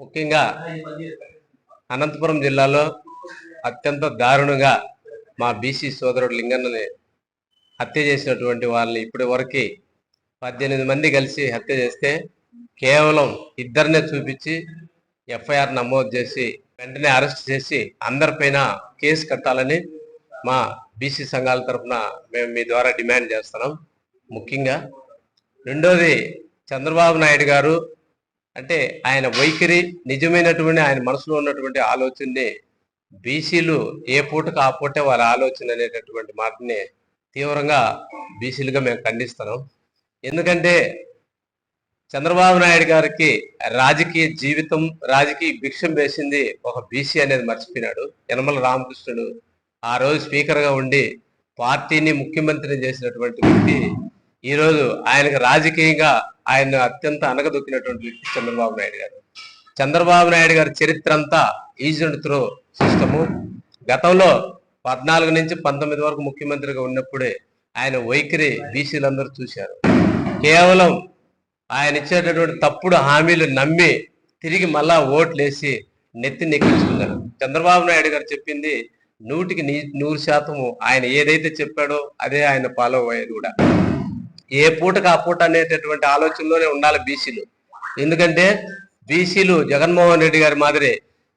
ముఖ్యంగా అనంతపురం జిల్లాలో అత్యంత దారుణంగా మా బీసీ సోదరుడు లింగన్నని హత్య చేసినటువంటి వాళ్ళని ఇప్పటి వరకు పద్దెనిమిది మంది కలిసి హత్య చేస్తే కేవలం ఇద్దరినే చూపించి ఎఫ్ఐఆర్ నమోదు చేసి వెంటనే అరెస్ట్ చేసి అందరిపైన కేసు కట్టాలని మా బీసీ సంఘాల తరఫున మేము మీ ద్వారా డిమాండ్ చేస్తున్నాం. ముఖ్యంగా రెండోది చంద్రబాబు నాయుడు గారు అంటే ఆయన వైఖరి నిజమైనటువంటి ఆయన మనసులో ఉన్నటువంటి ఆలోచనని బీసీలు ఏ పూటకు ఆ పూటే వాళ్ళ ఆలోచన అనేటటువంటి మాటని తీవ్రంగా బీసీలుగా మేము ఖండిస్తున్నాం. ఎందుకంటే చంద్రబాబు నాయుడు గారికి రాజకీయ జీవితం రాజకీయ భిక్షం వేసింది ఒక బీసీ అనేది మర్చిపోయినాడు. యనమల రామకృష్ణుడు ఆ రోజు స్పీకర్గా ఉండి పార్టీని ముఖ్యమంత్రిని చేసినటువంటి వ్యక్తి ఈ రోజు ఆయనకు రాజకీయంగా ఆయన అత్యంత అనగదొక్కినటువంటి వ్యక్తి చంద్రబాబు నాయుడు గారు. చంద్రబాబు నాయుడు గారి చరిత్ర అంతా ఈజెంట్ త్రో సిస్టము. గతంలో పద్నాలుగు నుంచి పంతొమ్మిది వరకు ముఖ్యమంత్రిగా ఉన్నప్పుడే ఆయన వైఖరి బీసీలందరూ చూశారు. కేవలం ఆయన ఇచ్చేటటువంటి తప్పుడు హామీలు నమ్మి తిరిగి మళ్ళా ఓట్లేసి నెత్తి నెక్కించుకున్నారు. చంద్రబాబు నాయుడు గారు చెప్పింది నూటికి నీ- నూరు శాతము ఆయన ఏదైతే చెప్పాడో అదే ఆయన ఫాలో అయ్యేది కూడా. ఏ పూటకు ఆ పూట అనేటటువంటి ఆలోచనలోనే ఉండాలి బీసీలు. ఎందుకంటే బీసీలు జగన్మోహన్ రెడ్డి గారి మాదిరి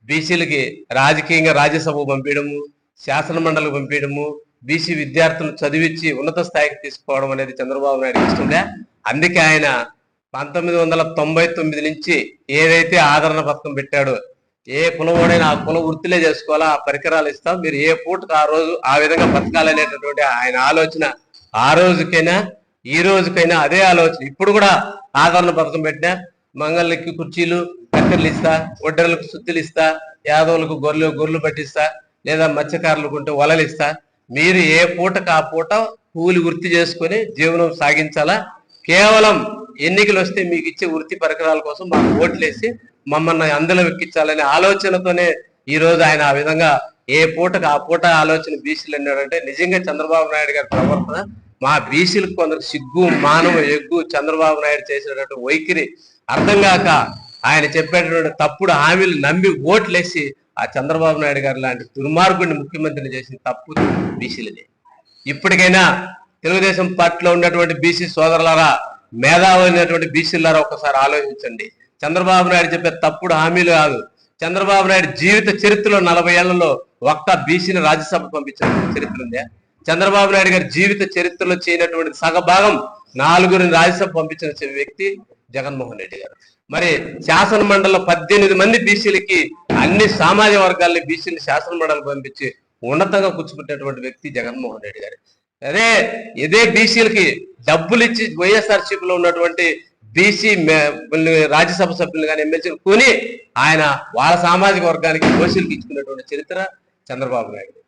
బీసీలకి రాజకీయంగా రాజ్యసభ పంపించడము శాసన మండలికి పంపించడము బీసీ విద్యార్థులను చదివించి ఉన్నత స్థాయికి తీసుకోవడం అనేది చంద్రబాబు నాయుడు ఇస్తుండే అందుకే ఆయన పంతొమ్మిది వందల తొంభై తొమ్మిది నుంచి ఏదైతే ఆదరణ పథకం పెట్టాడో ఏ కులవాడైనా ఆ కుల వృత్తిలే చేసుకోవాలా ఆ పరికరాలు ఇస్తాం మీరు ఏ పూటకు ఆ రోజు ఆ విధంగా బతకాలనేటటువంటి ఆయన ఆలోచన ఆ రోజుకైనా ఈ రోజుకైనా అదే ఆలోచన. ఇప్పుడు కూడా ఆదరణ పథకం పెట్టినా మంగళకి కుర్చీలు కత్తెరలు ఇస్తా ఒడ్డర్లకు సుత్తులు ఇస్తా యాదవులకు గొర్రెలు గొర్రెలు పట్టిస్తా లేదా మత్స్యకారులకు ఉంటే వలలు ఇస్తా. మీరు ఏ పూటకు ఆ పూట కూలి వృత్తి చేసుకొని జీవనం సాగించాలా? కేవలం ఎన్నికలు వస్తే మీకు ఇచ్చే వృత్తి పరికరాల కోసం మాకు ఓట్లేసి మమ్మల్ని అందులో ఎక్కించాలనే ఆలోచనతోనే ఈ రోజు ఆయన ఆ విధంగా ఏ పూటకు ఆ పూట ఆలోచన బీసీలు అన్నాడంటే నిజంగా చంద్రబాబు నాయుడు గారి ప్రవర్తన మా బీసీలకు కొందరు సిగ్గు మానవ ఎగ్గు చంద్రబాబు నాయుడు చేసినటువంటి వైఖరి అర్థం కాక ఆయన చెప్పేటటువంటి తప్పుడు హామీలు నమ్మి ఓట్లేసి ఆ చంద్రబాబు నాయుడు గారు లాంటి దుర్మార్గుడిని ముఖ్యమంత్రిని చేసిన తప్పు బీసీలదే. ఇప్పటికైనా తెలుగుదేశం పార్టీలో ఉన్నటువంటి బీసీ సోదరులారా మేధావైనటువంటి బీసీలారా ఒకసారి ఆలోచించండి. చంద్రబాబు నాయుడు చెప్పే తప్పుడు హామీలు కాదు. చంద్రబాబు నాయుడు జీవిత చరిత్రలో నలభై ఏళ్ళలో ఒక్క బీసీని రాజ్యసభ పంపించిన చరిత్ర ఉందా. చంద్రబాబు నాయుడు గారి జీవిత చరిత్రలో చేయనటువంటి సగభాగం నాలుగురిని రాజ్యసభ పంపించిన వ్యక్తి జగన్మోహన్ రెడ్డి గారు. మరి శాసన మండలిలో పద్దెనిమిది మంది బీసీలకి అన్ని సామాజిక వర్గాల్ని బీసీని శాసన మండలి పంపించి ఉన్నతంగా కూర్చుపెట్టినటువంటి వ్యక్తి జగన్మోహన్ రెడ్డి గారు. అదే ఇదే బీసీలకి డబ్బులు ఇచ్చి వైఎస్ఆర్సీపీలో ఉన్నటువంటి బీసీ రాజ్యసభ సభ్యులు కానీ ఎమ్మెల్సీలు కొని ఆయన వాళ్ళ సామాజిక వర్గానికి ఓసీలకు ఇచ్చుకున్నటువంటి చరిత్ర చంద్రబాబు నాయుడు.